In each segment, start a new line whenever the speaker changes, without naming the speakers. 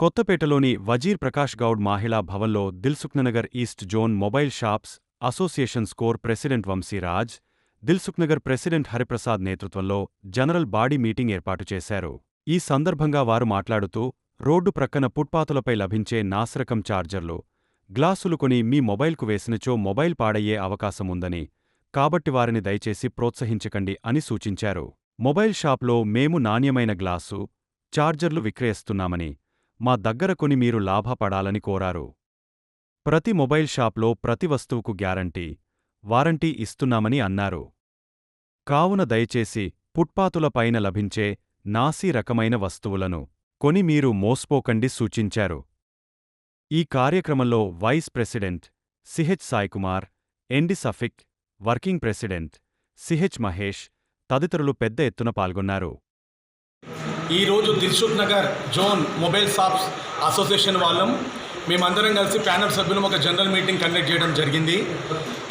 కొత్తపేటలోని వజీర్ ప్రకాష్ గౌడ్ మహిళా భవన్లో Dilsukhnagar east zone mobile shops association score president Vamshiraj Dilsukhnagar president Hariprasad నేతృత్వంలో జనరల్ బాడీ మీటింగ్ ఏర్పాటు చేశారు. ఈ సందర్భంగా వారు మాట్లాడుతూ రోడ్డు ప్రక్కన ఫుట్పాతులపై లభించే నాసిరకం చార్జర్లు గ్లాసులు కొని మీ మొబైల్కు వేసినచో మొబైల్ పాడయ్యే అవకాశముందని కాబట్టి వారిని దయచేసి ప్రోత్సహించకండి అని సూచించారు. మొబైల్ షాప్లో మేము నాణ్యమైన గ్లాసు చార్జర్లు విక్రయిస్తున్నామని మా దగ్గర కొని మీరు లాభపడాలని కోరారు. ప్రతి మొబైల్ షాప్లో ప్రతి వస్తువుకు గ్యారంటీ వారంటీ ఇస్తున్నామని అన్నారు. కావున దయచేసి పుట్పాతులపైన లభించే నాసీ రకమైన వస్తువులను కొని మీరు మోస్పోకండి సూచించారు. ఈ కార్యక్రమంలో vice president CH Saikumar MD Shafiq working president CH Mahesh తదితరులు పెద్ద ఎత్తున పాల్గొన్నారు.
ఈరోజు Dilsukhnagar zone mobile shops association వాళ్ళం. మేమందరం కలిసి ప్యానల్ సభ్యులం ఒక జనరల్ మీటింగ్ కండక్ట్ చేయడం జరిగింది.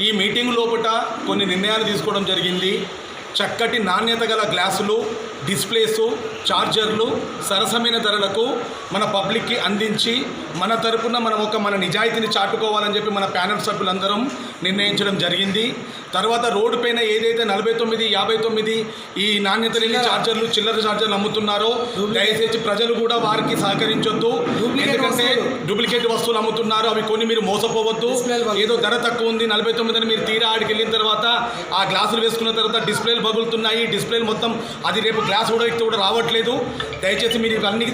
ఈ మీటింగ్ లోపల కొన్ని నిర్ణయాలు తీసుకోవడం జరిగింది. చక్కటి నాణ్యత గల గ్లాసులు డిస్ప్లేసు చార్జర్లు సరసమైన ధరలకు మన పబ్లిక్కి అందించి మన తరపున మనం ఒక మన నిజాయితీని చాటుకోవాలని చెప్పి మన ప్యానల్ సభ్యులందరం నిర్ణయించడం జరిగింది. తర్వాత రోడ్డు పైన ఏదైతే నలభై తొమ్మిది యాభై తొమ్మిది ఈ నాణ్యత లేని చార్జర్లు చిల్లర చార్జర్లు అమ్ముతున్నారో దయచేసి ప్రజలు కూడా వారికి సహకరించొద్దు. ఎందుకంటే డూప్లికేట్ వస్తువులు అమ్ముతున్నారు అవి కొన్ని మీరు మోసపోవద్దు. ఏదో ధర తక్కువ ఉంది నలభై తొమ్మిది అని మీరు తీరా ఆడికి వెళ్ళిన తర్వాత ఆ గ్లాసులు వేసుకున్న తర్వాత డిస్ప్లేలు పగులుతున్నాయి డిస్ప్లేలు మొత్తం అది రేపు గ్లాస్ కూడా కూడా రావట్లేదు. దయచేసి మీరు ఇవన్నీ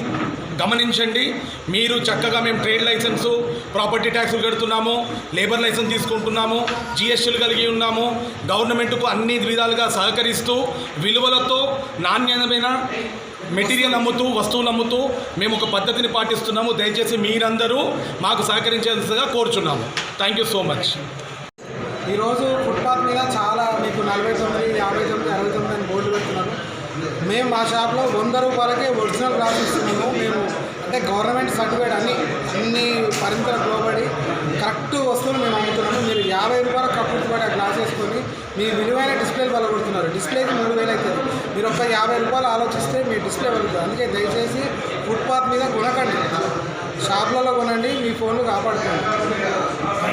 గమనించండి. మీరు చక్కగా మేము ట్రేడ్ లైసెన్సు ప్రాపర్టీ ట్యాక్సులు కడుతున్నాము లేబర్ లైసెన్స్ తీసుకుంటున్నాము జిఎస్టీలు కలిగి ఉన్నాము గవర్నమెంట్కు అన్ని విధాలుగా సహకరిస్తూ విలువలతో నాణ్యమైన మెటీరియల్ అమ్ముతూ వస్తువులు అమ్ముతూ మేము ఒక పద్ధతిని పాటిస్తున్నాము. దయచేసి మీరందరూ మాకు సహకరించేదిగా కోరుచున్నాము. థ్యాంక్ యూ సో మచ్
ఈరోజు ఫుట్పాత్ మీద చాలా మీకు నలభై తొమ్మిది యాభై తొమ్మిది అరవై తొమ్మిది అని బోర్డు పెడుతున్నారు మేము మా షాప్లో వంద రూపాయలకే ఒరిజినల్ గ్లాస్ ఇస్తున్నాము. మేము అంటే గవర్నమెంట్ సర్టిఫికేట్ అన్ని అన్ని పరిమితులకు లోబడి కరెక్ట్ వస్తువులు మేము అమ్ముతున్నాము. మీరు యాభై రూపాయల కప్పులు పడి ఆ గ్లాస్ వేసుకొని మీ విలువైన డిస్ప్లే వెలగొడుతున్నారు డిస్ప్లేకి మూడు వేలు అవుతుంది. మీరు ఒక యాభై రూపాయలు ఆలోచిస్తే మీ డిస్ప్లే వెలుగుతుంది అందుకే దయచేసి ఫుట్పాత్ మీద కొనకండి. షాప్లలో కొనండి మీ ఫోన్లు కాపాడుకోండి.